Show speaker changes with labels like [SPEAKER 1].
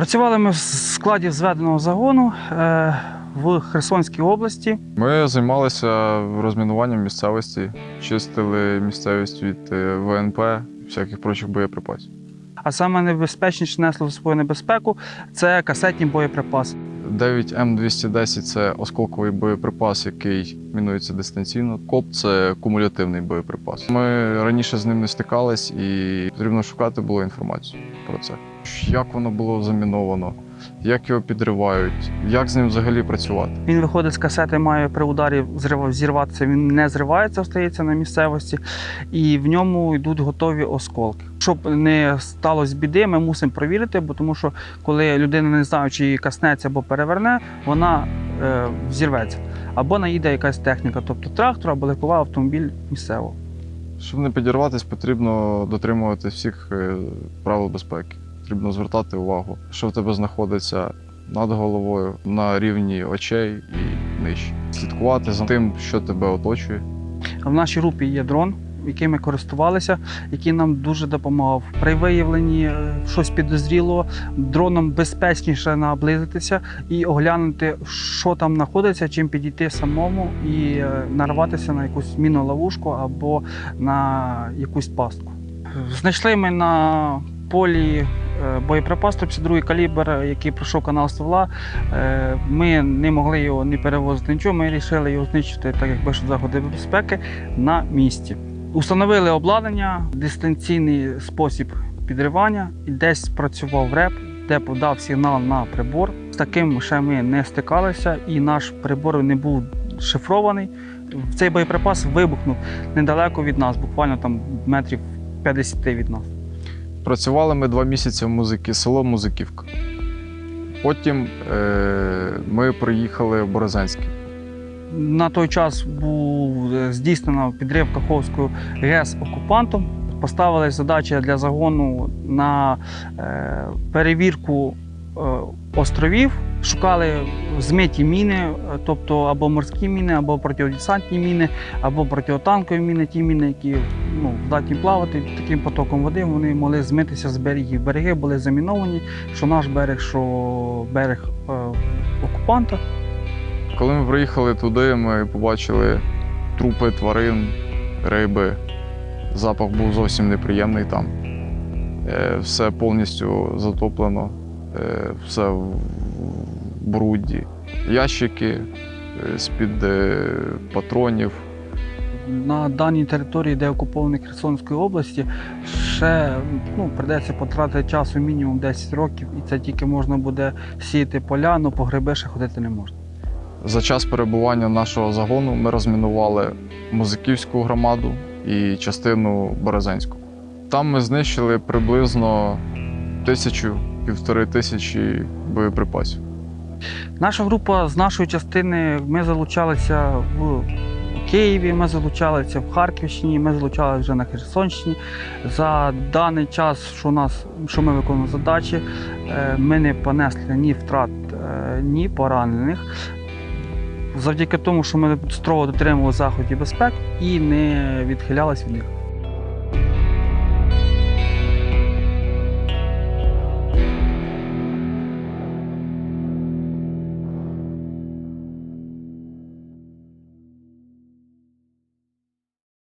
[SPEAKER 1] Працювали ми в складі зведеного загону е, в Херсонській області.
[SPEAKER 2] Ми займалися розмінуванням місцевості, чистили місцевість від е, ВНП, всяких прочих боєприпасів.
[SPEAKER 1] А саме небезпечніше несло за свою небезпеку це касетні боєприпаси.
[SPEAKER 2] 9М210 це осколковий боєприпас, який мінується дистанційно. КОП це кумулятивний боєприпас. Ми раніше з ним не стикались і потрібно шукати було інформацію про це. Як воно було заміновано, як його підривають, як з ним взагалі працювати.
[SPEAKER 1] Він виходить з касети, має при ударі зірватися. Він не зривається, остається на місцевості, і в ньому йдуть готові осколки. Щоб не сталося біди, ми мусимо провірити, бо тому що коли людина не знає, чи її каснеться або переверне, вона е, взірветься. Або наїде якась техніка, тобто трактор або легковий автомобіль місцевого.
[SPEAKER 2] Щоб не підірватися, потрібно дотримуватись всіх е, правил безпеки. Потрібно звертати увагу, що в тебе знаходиться над головою на рівні очей і нижче. Слідкувати за тим, що тебе оточує.
[SPEAKER 1] В нашій групі є дрон, яким ми користувалися, який нам дуже допомагав. При виявленні е, щось підозрілого, дроном безпечніше наблизитися і оглянути, що там знаходиться, чим підійти самому і е, нарватися на якусь мінну ловушку або на якусь пастку. Знайшли ми на полі боєприпас 32 калібр, який пройшов канал ствола. Е, Ми не могли його не перевозити нічого. Ми вирішили його знищити, так як пишуть заходи безпеки, на місці. Установили обладнання, дистанційний спосіб підривання, і десь спрацював реп, де подав сигнал на прибор. З таким ще ми не стикалися, і наш прибор не був шифрований. Цей боєприпас вибухнув недалеко від нас, буквально там метрів 50 від нас.
[SPEAKER 2] Працювали ми два місяці в музики, село Музиківка. Потім е, ми приїхали в Борозенське.
[SPEAKER 1] На той час був е, здійснено підрив Каховської ГЕС окупантом. Поставили задачі для загону на е, перевірку островів. Шукали змиті міни, е, тобто або морські міни, або протидесантні міни, або протитанкові міни, ті міни, які ну, здатні плавати таким потоком води, вони могли змитися з берегів. Береги були заміновані, що наш берег, що берег е, окупанта.
[SPEAKER 2] Коли ми приїхали туди, ми побачили трупи тварин, риби. Запах був зовсім неприємний там. Е, Все повністю затоплено, е, все в бруді. Ящики е, з-під е, патронів.
[SPEAKER 1] На даній території, де окупований Херсонської області, ще ну, придеться потратити часу мінімум 10 років, і це тільки можна буде сіяти поля, але по гриби ще ходити не можна.
[SPEAKER 2] За час перебування нашого загону ми розмінували Музиківську громаду і частину Березенську. Там ми знищили приблизно тисячу півтори тисячі боєприпасів.
[SPEAKER 1] Наша група з нашої частини ми залучалися в Києві, ми залучалися в Харківщині, ми залучалися вже на Херсонщині. За даний час, що, у нас, що ми виконуємо задачі, е, ми не понесли ні втрат, е, ні поранених. Завдяки тому, що ми строго дотримували заходів безпеки і не відхилялися від них.